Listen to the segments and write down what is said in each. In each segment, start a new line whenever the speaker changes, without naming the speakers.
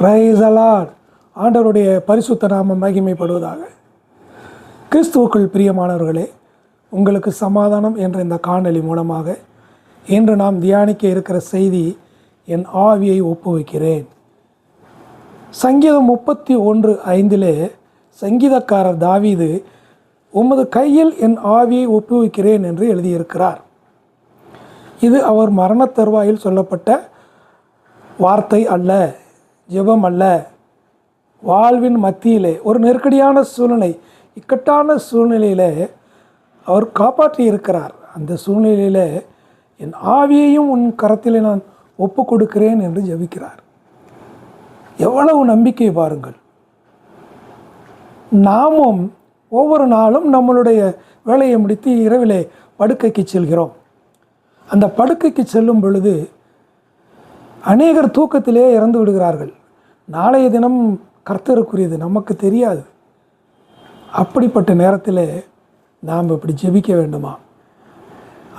பிரைசலாட் ஆண்டவருடைய பரிசுத்த நாமம் மகிமைப்படுவதாக. கிறிஸ்துவுக்குள் பிரியமானவர்களே உங்களுக்கு சமாதானம் என்ற இந்த காணொலி மூலமாக இன்று நாம் தியானிக்க இருக்கிற செய்தி என் ஆவியை ஒப்புவிக்கிறேன். சங்கீதம் முப்பத்தி ஒன்று ஐந்திலே சங்கீதக்காரர் தாவீது உமது கையில் என் ஆவியை ஒப்புவிக்கிறேன் என்று எழுதியிருக்கிறார். இது அவர் மரணத் தருவாயில் சொல்லப்பட்ட வார்த்தை அல்ல. ஜெபம் அல்ல வாழ்வின் மத்தியிலே ஒரு நெருக்கடியான சூழ்நிலை இக்கட்டான சூழ்நிலையில் அவர் காப்பாற்றி இருக்கிறார் அந்த சூழ்நிலையில் என் ஆவியையும் உன் கரத்தில் நான் ஒப்பு கொடுக்கிறேன் என்று ஜெபிக்கிறார். எவ்வளவு நம்பிக்கை பாருங்கள். நாமும் ஒவ்வொரு நாளும் நம்மளுடைய வேலையை முடித்து இரவிலே படுக்கைக்கு செல்கிறோம். அந்த படுக்கைக்கு செல்லும் பொழுது அநேகர் தூக்கத்திலே இறந்து விடுகிறார்கள். நாளைய தினம் கர்த்தருக்குரியது நமக்கு தெரியாது. அப்படிப்பட்ட நேரத்தில் நாம் இப்படி ஜெபிக்க வேண்டுமா?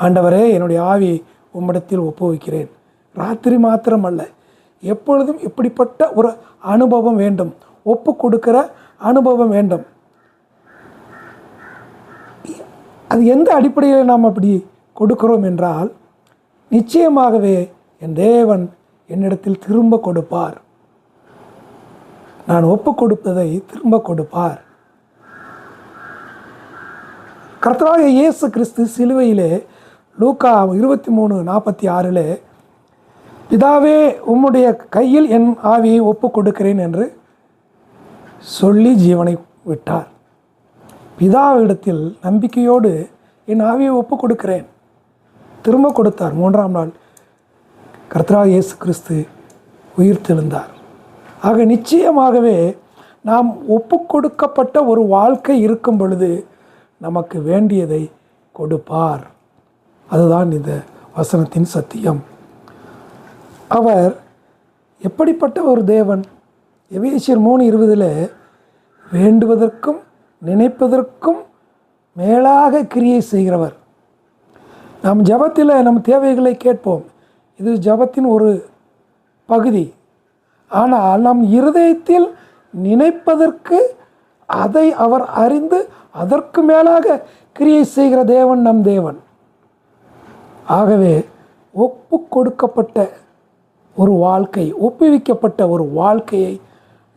ஆண்டவரே என்னுடைய ஆவியை உம்மிடத்தில் ஒப்புவிக்கிறேன். ராத்திரி மாத்திரம் அல்ல எப்பொழுதும் இப்படிப்பட்ட ஒரு அனுபவம் வேண்டும். ஒப்பு கொடுக்கிற அனுபவம் வேண்டும். அது எந்த அடிப்படையில் நாம் அப்படி கொடுக்கிறோம் என்றால் நிச்சயமாகவே என் தேவன் என்னிடத்தில் திரும்ப கொடுப்பார். நான் ஒப்பு கொடுப்பதை திரும்ப கொடுப்பார். கர்த்தராக இயேசு கிறிஸ்து சிலுவையிலே லூக்கா இருபத்தி மூணு நாற்பத்தி ஆறில் பிதாவே உம்முடைய கையில் என் ஆவியை ஒப்பு கொடுக்கிறேன் என்று சொல்லி ஜீவனை விட்டார். பிதாவிடத்தில் நம்பிக்கையோடு என் ஆவியை ஒப்பு கொடுக்கிறேன் திரும்ப கொடுத்தார். மூன்றாம் நாள் கர்த்தராக இயேசு கிறிஸ்து உயிர் தெழுந்தார் ஆக நிச்சயமாகவே நாம் ஒப்பு கொடுக்கப்பட்ட ஒரு வாழ்க்கை இருக்கும் பொழுது நமக்கு வேண்டியதை கொடுப்பார். அதுதான் இந்த வசனத்தின் சத்தியம். அவர் எப்படிப்பட்ட ஒரு தேவன்? எவேசியர் மூணு இருபதில் வேண்டுவதற்கும் நினைப்பதற்கும் மேலாக கிரியை செய்கிறவர். நாம் ஜபத்தில் நம் தேவைகளை கேட்போம். இது ஜபத்தின் ஒரு பகுதி. ஆனால் நம் இருதயத்தில் நினைப்பதற்கு அதை அவர் அறிந்து அதற்கு மேலாக கிரியை செய்கிற தேவன் நம் தேவன். ஆகவே ஒப்பு கொடுக்கப்பட்ட ஒரு வாழ்க்கை ஒப்புவிக்கப்பட்ட ஒரு வாழ்க்கையை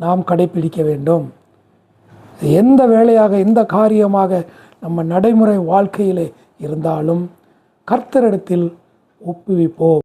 நாம் கடைபிடிக்க வேண்டும். எந்த வேலையாக எந்த காரியமாக நம்ம நடைமுறை வாழ்க்கையிலே இருந்தாலும் கர்த்தரிடத்தில் ஒப்புவிப்போம்.